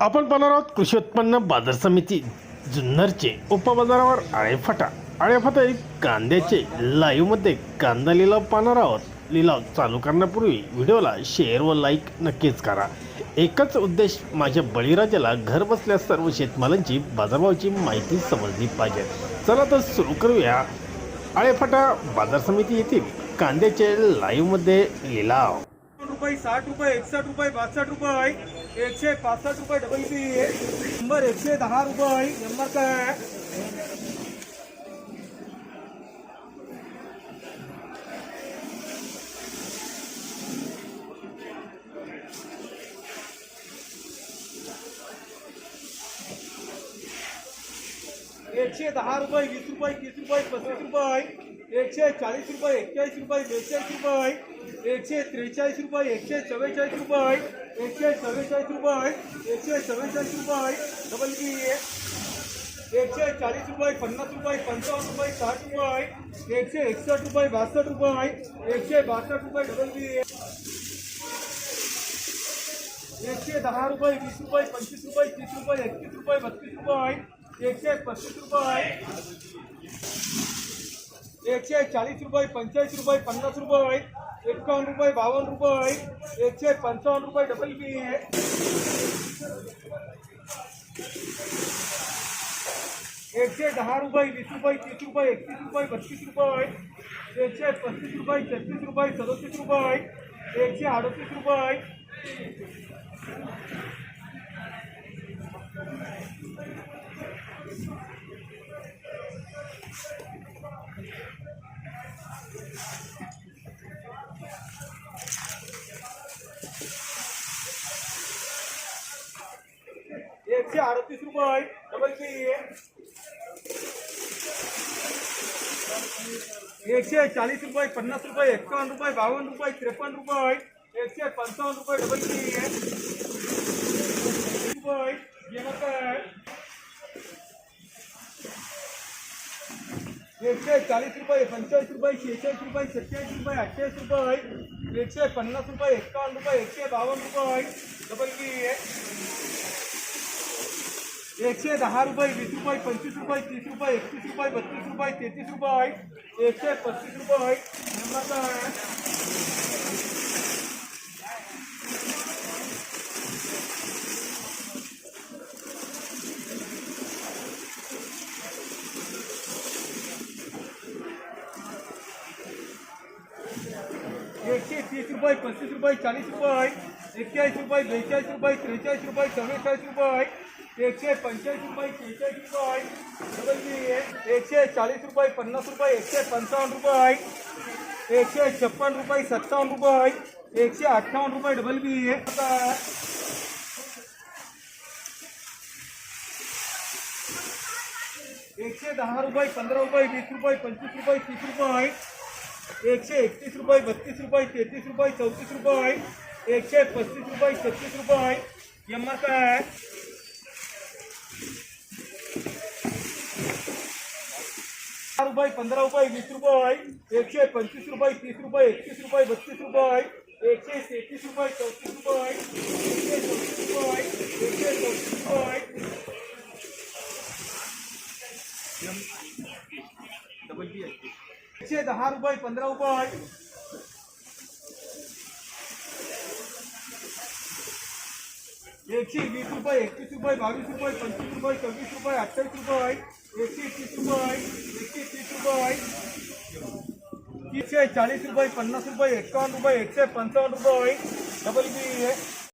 आपण पाहणार आहोत कृषी उत्पन्न बाजार समिती जुन्नरचे उपबाजारावर आळेफाटा आळेफाटा एक कांद्याचे लाईव्हमध्ये कांदा लिलाव पाहणार आहोत. लिलाव चालू करण्यापूर्वी व्हिडिओला शेअर व लाईक नक्कीच करा. एकच उद्देश माझ्या बळीराजाला घर बसल्या सर्व शेतमालांची बाजारभावाची माहिती समजली पाहिजे. चला तर सुरू करूया. आळेफाटा बाजार समिती येथील कांद्याचे लाईव्हमध्ये लिलाव. रुपये साठ रुपये एकसष्ट रुपये बासष्ट रुपये एकशे पासष्ट रुपये डबल बी शंभर एकशे दहा रुपये नंबर काय एकशे दहा रुपये वीस रुपये, तीस रुपये पस्तीस रुपये एकशे चाळीस रुपये एक्केचाळीस रुपये बेचाळीस रुपये एकशे त्रेचाळीस रुपये, एकशे चव्वेचाळीस रुपये, एकशे चव्वेचाळीस रुपये, एकशे चव्वेचाळीस रुपये. डबल बी एकशे चाळीस रुपये, पन्नास रुपये, पंचावन्न रुपये, साठ रुपये, एकशे एकसष्ट रुपये, बासष्ट रुपये, एकशे बासष्ट रुपये डबल बी एकशे दहा रुपये, वीस रुपये, पंचवीस रुपये, तीस रुपये, एकतीस रुपये, बत्तीस रुपये, एकशे पस्तीस रुपये. एकशे चाळीस रुपये, पंचेचाळीस रुपये, पन्नास रुपये एकावन्न रुपये, बावन्न रुपये एकशे पंचावन्न रुपये डबल बी एकशे दहा रुपये, वीस रुपये, तीस रुपये, एकतीस रुपये, बत्तीस रुपये एकशे पस्तीस रुपये, छत्तीस रुपये, सदतीस रुपये एकशे अडतीस रुपये एकशे अडतीस रुपये डबल बी एकशे चाळीस रुपये पन्नास रुपये एकावन्न रुपये बावन्न रुपये त्रेपन्न रुपये एकशे पंचावन्न रुपये डबल बी रुपये गेलं काय एकशे चाळीस रुपये, पंचेचाळीस रुपये, शेहेचाळीस रुपये सत्तेचाळीस रुपये अठ्ठेचाळीस रुपये एकशे पन्नास रुपये एक्कावन्न रुपये, एकशे बावन्न रुपये डबल की एकशे दहा रुपये, वीस रुपये, पंचवीस रुपये, तीस रुपये, एकतीस रुपये, बत्तीस रुपये, तेहतीस रुपये एकशे पस्तीस रुपये नंबर एकशे तीस रुपये एकशे रुपये एकशे छप्पन रुपये सत्तावन्न रुपये। एकशे अठ्ठावन्न रुपये, डबल बी एकशे दहा रुपये पंधरा रुपये वीस रुपये पंचवीस रुपये, तीस रुपये। एकशे एकतीस रुपये, बत्तीस रुपये, तेहतीस रुपये, चौतीस रुपये एकशे पस्तीस रुपये, छत्तीस रुपये यम्मा काय दहा रुपये, पंधरा रुपये, वीस रुपये एकशे पंचवीस रुपये, तीस रुपये, एकतीस रुपये, बत्तीस रुपये एकशे तेहतीस रुपये, चौतीस रुपये एकशे चौतीस रुपये एकशे चौतीस रुपये डबल बी एकशे दहा रुपये पंधरा रुपये एकशे वीस रुपये एकतीस रुपये बावीस रुपये पंचवीस रुपये सव्वीस रुपये अठ्ठावीस रुपये एकशे तीस रुपये एकशे तीस रुपये तीनशे चाळीस रुपये पन्नास रुपये एकावन्न रुपये एकशे पंचावन्न रुपये डबल बी